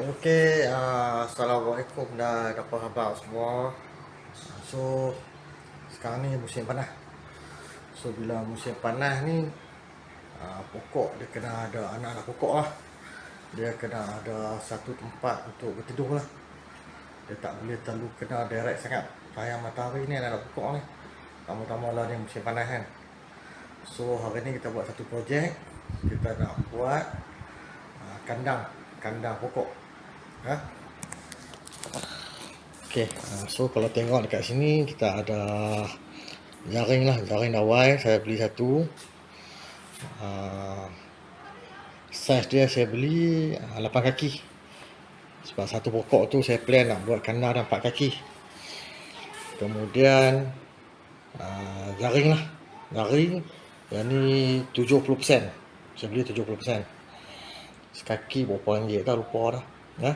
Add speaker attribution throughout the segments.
Speaker 1: Okey, uh, Assalamualaikum dan apa khabar semua. So, sekarang ni musim panas. So, bila musim panas ni uh, Pokok dia kena ada anak-anak pokok lah. Dia kena ada satu tempat untuk berteduh lah. Dia tak boleh terlalu kena direct sangat. Cahaya matahari ni anak-anak pokok ni. Tama-tama lah ni musim panas kan. So, hari ni kita buat satu projek. Kita nak buat uh, kandang. Kandang pokok Okay, uh, so kalau tengok dekat sini kita ada jaring lah, jaring dawai saya beli satu. Uh, size dia saya beli uh, 8 kaki. Sebab satu pokok tu saya plan nak buat kandang dan 4 kaki. Kemudian uh, jaring lah, jaring yang ni 70%. Saya beli 70%. Sekaki berapa ringgit dah lupa dah. Ha?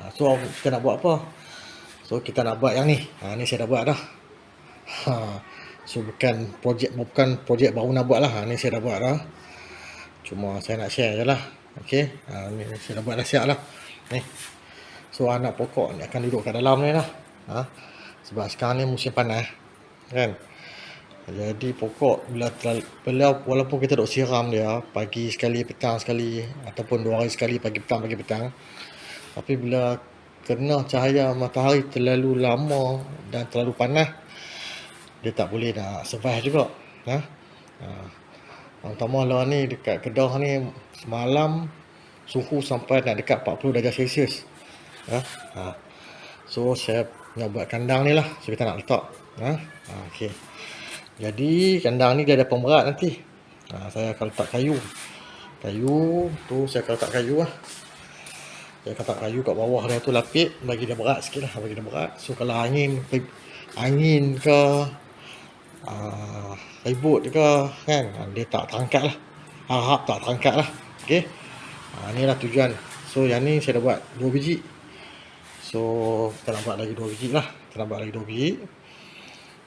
Speaker 1: Ha, so kita nak buat apa? So kita nak buat yang ni. Ha ni saya dah buat dah. Ha. So bukan projek bukan projek baru nak buat lah. Ha ni saya dah buat dah. Cuma saya nak share je lah. Okey. Ha ni saya dah buat dah siap lah. Ni. So anak pokok ni akan duduk kat dalam ni lah. Ha. Sebab sekarang ni musim panas. Kan? Jadi pokok bila, bila walaupun kita duk siram dia pagi sekali, petang sekali ataupun dua hari sekali pagi petang pagi petang tapi bila kena cahaya matahari terlalu lama dan terlalu panas, dia tak boleh nak survive juga. Ha? Ha. Terutama lah ni dekat Kedah ni semalam suhu sampai nak dekat 40 darjah Celsius. Ha? Ha. So saya nak buat kandang ni lah. So kita nak letak. Ha? Ha, okay. Jadi kandang ni dia ada pemberat nanti. Ha, saya akan letak kayu. Kayu tu saya akan letak kayu lah. Dia kata kayu kat bawah dia tu lapik bagi dia berat sikit lah bagi dia berat. So kalau angin angin ke uh, ribut ke kan dia tak terangkat lah. Harap tak terangkat lah. Okay. Uh, ni lah tujuan. So yang ni saya dah buat 2 biji. So kita nak buat lagi 2 biji lah. Kita nak buat lagi 2 biji.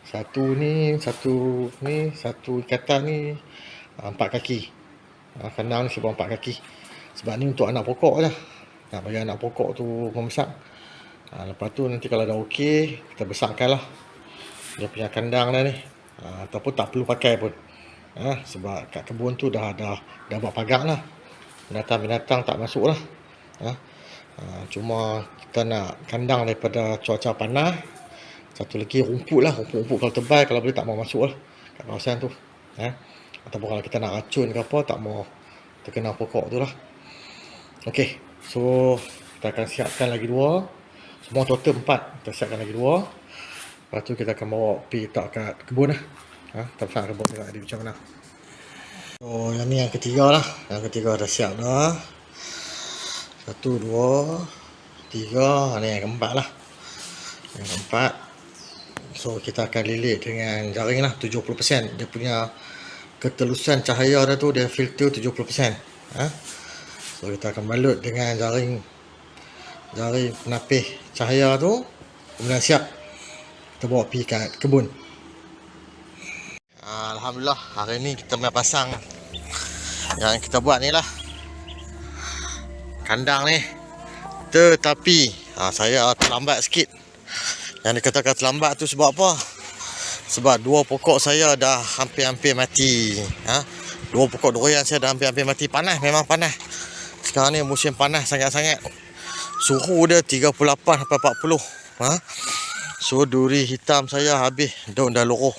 Speaker 1: Satu ni, satu ni, satu ikatan ni uh, empat kaki. Uh, kandang ni sebab empat kaki. Sebab ni untuk anak pokok je nak bagi anak pokok tu membesar. Ha, lepas tu nanti kalau dah okey kita besarkan lah. Dia punya kandang dah ni. Ha, ataupun tak perlu pakai pun. Ha, sebab kat kebun tu dah dah dah buat pagar lah. Binatang-binatang tak masuk lah. Ha, ha, cuma kita nak kandang daripada cuaca panas. Satu lagi rumput lah. Rumput-rumput kalau tebal kalau boleh tak mau masuk lah kat kawasan tu. Ha, ataupun kalau kita nak racun ke apa tak mau terkena pokok tu lah. Okey, so kita akan siapkan lagi dua. Semua total empat. Kita siapkan lagi dua. Lepas tu kita akan bawa pergi letak kat kebun lah. Ha, kita pasang kebun tengok dia macam mana. So, yang ni yang ketiga lah. Yang ketiga dah siap dah. Satu, dua, tiga. Ha, ni yang keempat lah. Yang keempat. So, kita akan lilit dengan jaring lah. 70%. Dia punya ketelusan cahaya dah tu dia filter 70%. Ha? So kita akan balut dengan jaring jaring penapis cahaya tu. Kemudian siap kita bawa pergi kat kebun. Alhamdulillah hari ni kita main pasang. Yang kita buat ni lah. Kandang ni. Tetapi ha, saya terlambat sikit. Yang dikatakan terlambat tu sebab apa? Sebab dua pokok saya dah hampir-hampir mati. Ha? dua pokok durian saya dah hampir-hampir mati. Panas memang panas sekarang ni musim panas sangat-sangat. Suhu dia 38 sampai 40. Ha? So duri hitam saya habis daun dah luruh.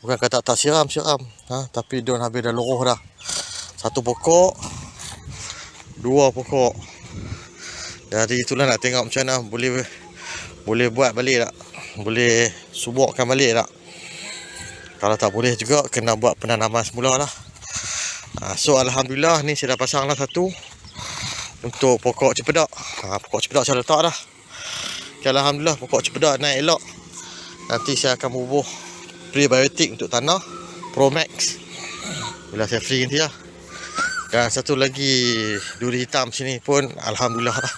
Speaker 1: Bukan kata tak siram siram, ha? tapi daun habis dah luruh dah. Satu pokok, dua pokok. Jadi itulah nak tengok macam mana boleh boleh buat balik tak? Boleh suburkan balik tak? Kalau tak boleh juga kena buat penanaman semula lah. Ha, so alhamdulillah ni saya dah pasang lah satu untuk pokok cepedak. Ha, pokok cepedak saya letak dah. Okay, Alhamdulillah pokok cepedak naik elok. Nanti saya akan bubuh prebiotik untuk tanah Pro Max. Bila saya free nanti lah. Dan satu lagi duri hitam sini pun Alhamdulillah lah.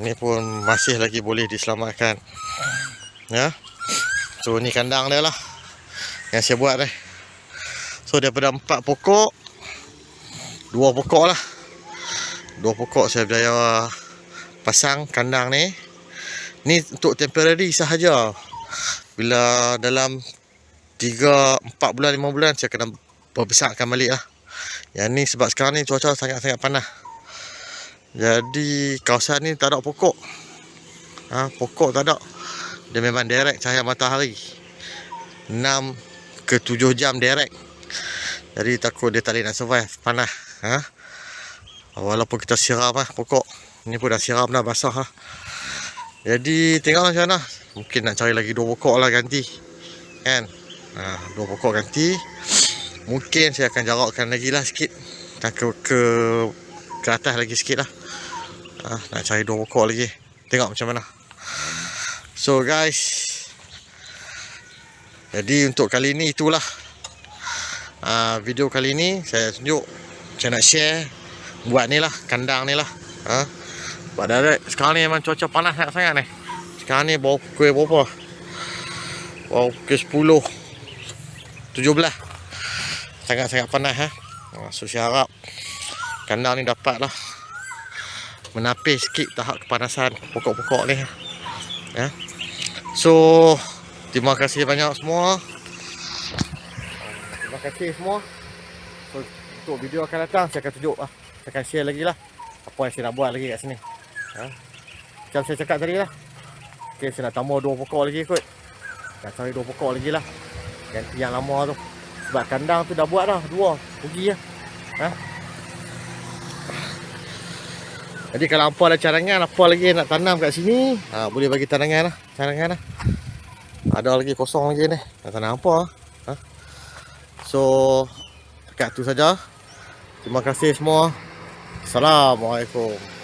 Speaker 1: Ini pun masih lagi boleh diselamatkan. Ya. So ni kandang dia lah. Yang saya buat ni. So daripada empat pokok. Dua pokok lah Dua pokok saya berjaya pasang kandang ni. Ni untuk temporary sahaja. Bila dalam 3, 4 bulan, 5 bulan saya kena berbesarkan balik lah. Yang ni sebab sekarang ni cuaca sangat-sangat panas. Jadi kawasan ni tak ada pokok. Ha, pokok tak ada. Dia memang direct cahaya matahari. 6 ke 7 jam direct. Jadi takut dia tak boleh nak survive panas. Ha? Walaupun kita siram lah pokok. Ni pun dah siram dah basah lah. Jadi tengok macam mana. Mungkin nak cari lagi dua pokok lah ganti. Kan? Ha, dua pokok ganti. Mungkin saya akan jarakkan lagi lah sikit. Ke, ke, ke atas lagi sikit lah. Ha, nak cari dua pokok lagi. Tengok macam mana. So guys. Jadi untuk kali ni itulah. Uh, video kali ni saya tunjuk. Saya nak share. Buat ni lah. Kandang ni lah. Ha? Sebab dah sekarang ni memang cuaca panas sangat-sangat ni. Sekarang ni bawa pukul berapa? Bawa pukul 10. 17. Sangat-sangat panas ha. So saya harap. Kandang ni dapat lah menapis sikit tahap kepanasan pokok-pokok ni. Ya. So, terima kasih banyak semua. Terima kasih semua. So, untuk video akan datang saya akan tunjuk lah. Akan share lagi lah apa yang saya nak buat lagi kat sini. Ha? Macam saya cakap tadi lah. Okay, saya nak tambah dua pokok lagi kot. Nak cari dua pokok lagi lah. Ganti yang lama tu. Sebab kandang tu dah buat dah. Dua. Pergi lah. Ha? Jadi kalau apa ada cadangan, apa lagi nak tanam kat sini, ha, boleh bagi cadangan lah. Cadangan lah. Ada lagi kosong lagi ni. Nak tanam apa? Ha? So, dekat tu saja. Terima kasih semua. Assalamualaikum.